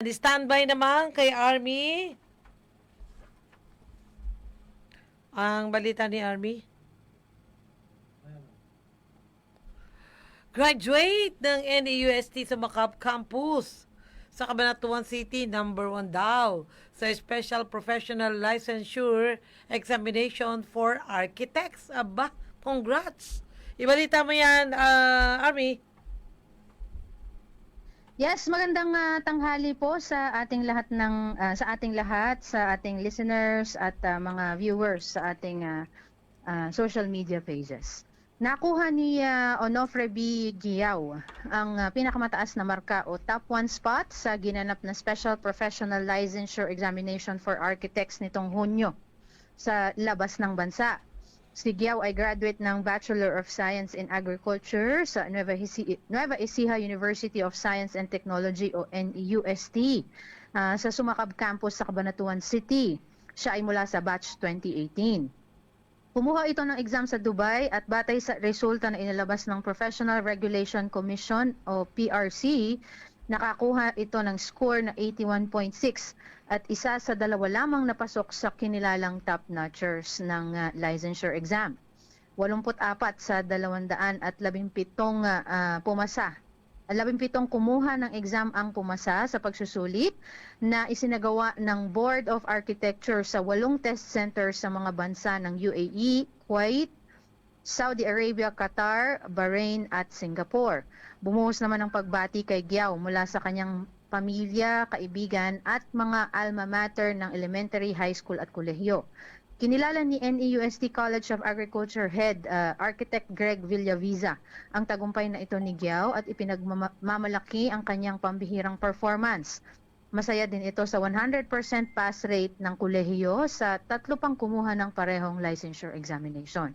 Standby naman kay Army. Ang balita ni Army. Graduate ng NAUST sa Macab Campus sa Cabanatuan City, number one daw sa Special Professional Licensure Examination for Architects. Aba, congrats! Ibalita mo yan, ah, Army. Yes, magandang ah, tanghali po sa ating lahat ng ah, sa ating lahat, sa ating listeners at ah, mga viewers sa ating ah, ah, social media pages. Nakuha ni ah, Onofre B. Giaw ang ah, pinakamataas na marka o top 1 spot sa ginanap na Special Professional Licensure Examination for Architects nitong Hunyo sa labas ng bansa. Si Giaw ay graduate ng Bachelor of Science in Agriculture sa Nueva, Hisi- Nueva Ecija University of Science and Technology o NEUST ah, sa Sumakab Campus sa Cabanatuan City. Siya ay mula sa batch 2018. Kumuha ito ng exam sa Dubai at batay sa resulta na inilabas ng Professional Regulation Commission o PRC, nakakuha ito ng score na 81.6 at isa sa dalawa lamang napasok sa kinilalang top notchers ng ah, licensure exam. 84 sa 217 ah, ah, pumasa. 17 kumuha ng exam ang pumasa sa pagsusulit na isinagawa ng Board of Architecture sa walong test center sa mga bansa ng UAE, Kuwait, Saudi Arabia, Qatar, Bahrain at Singapore. Bumuhos naman ang pagbati kay Giao mula sa kanyang pamilya, kaibigan at mga alma mater ng elementary, high school at kolehiyo. Kinilala ni NEUST College of Agriculture Head uh, Architect Greg Villaviza ang tagumpay na ito ni Giao at ipinagmamalaki ang kanyang pambihirang performance. Masaya din ito sa 100% pass rate ng kolehiyo sa tatlo pang kumuha ng parehong licensure examination.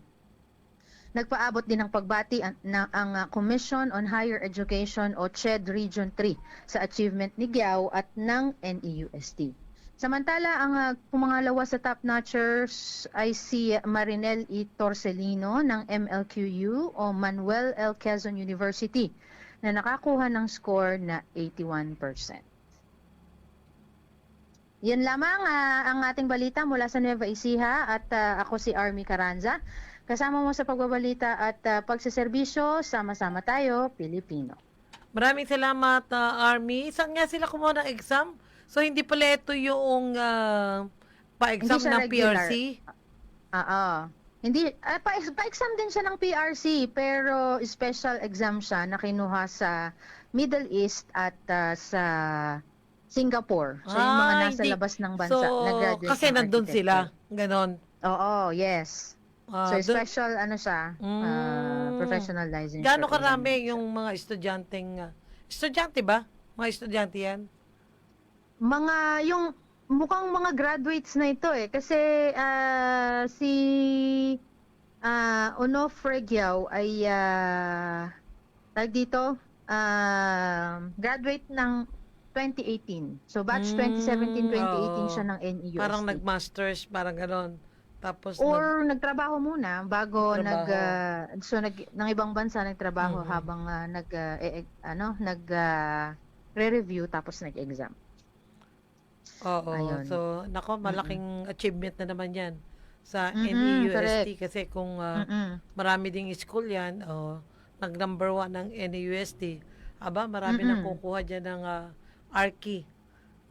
Nagpaabot din ng pagbati ang, ang uh, Commission on Higher Education o CHED Region 3 sa achievement ni Giao at ng NEUST. Samantala, ang uh, pumangalawa sa top notchers ay si Marinel E. Torcelino ng MLQU o Manuel L. Quezon University na nakakuha ng score na 81%. Yan lamang ah, ang ating balita mula sa Nueva Ecija at ah, ako si Army Caranza. Kasama mo sa pagbabalita at ah, pagsiservisyo, sama-sama tayo, Pilipino. Maraming salamat, ah, Army. Saan nga sila kumuha ng exam? So, hindi pala ito yung ah, pa-exam Hindi ng regular. PRC? Oo. Hindi, ah, pa, pa-exam din siya ng PRC, pero special exam siya na kinuha sa Middle East at ah, sa Singapore. So, yung mga Ah, nasa hindi. labas ng bansa, So, kasi nandun sila. Ganon. Oo, yes. Ah, so, special, ano siya, Mm. professional licensure. Gaano karami yung mga estudyanteng... ah, estudyante ba? Mga estudyante yan? Mga, yung, mukhang mga graduates na ito eh. Kasi, ah, si ah Onofre Giao ay, ah, tag dito, ah, graduate ng 2018. So, batch Mm, 2017-2018 oo. siya ng NEUST. Parang nag-masters, parang ganon. Tapos, nag, Or nagtrabaho muna bago nag Trabaho. ah, so nag ng ibang bansa nagtrabaho Mhm. habang ah, nag ah, eh, eh, ano nag ah, re-review tapos nag-exam. oo. ayun. So, nako, malaking achievement na naman yan sa Mm-mm, NEUST. correct. Kasi kung ah, Mm-mm. marami ding school yan, oh, nag-number one ng NEUST, aba, marami Mm-mm. nang kukuha dyan ng ah, ARCI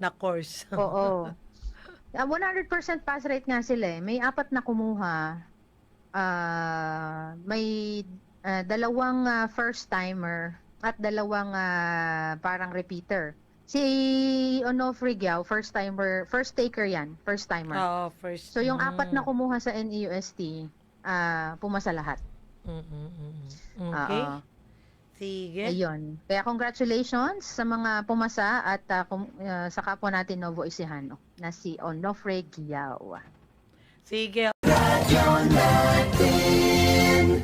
na course. Oo. Ah, 100% pass rate nga sila eh. May apat na kumuha. Ah, may ah, dalawang ah, first timer at dalawang ah, parang repeater. Si Onofre Giao, first timer, first taker 'yan, first timer. Oo, first. So yung apat na kumuha sa NEUST, ah pumasa lahat. Mm, mm, mm, mm. Okay. Oo. Sige. Ayun. Kaya congratulations sa mga pumasa at ah, kum- ah, sa kapwa natin Novo Ecijano na si Onofre Giao. Sige. Radyo natin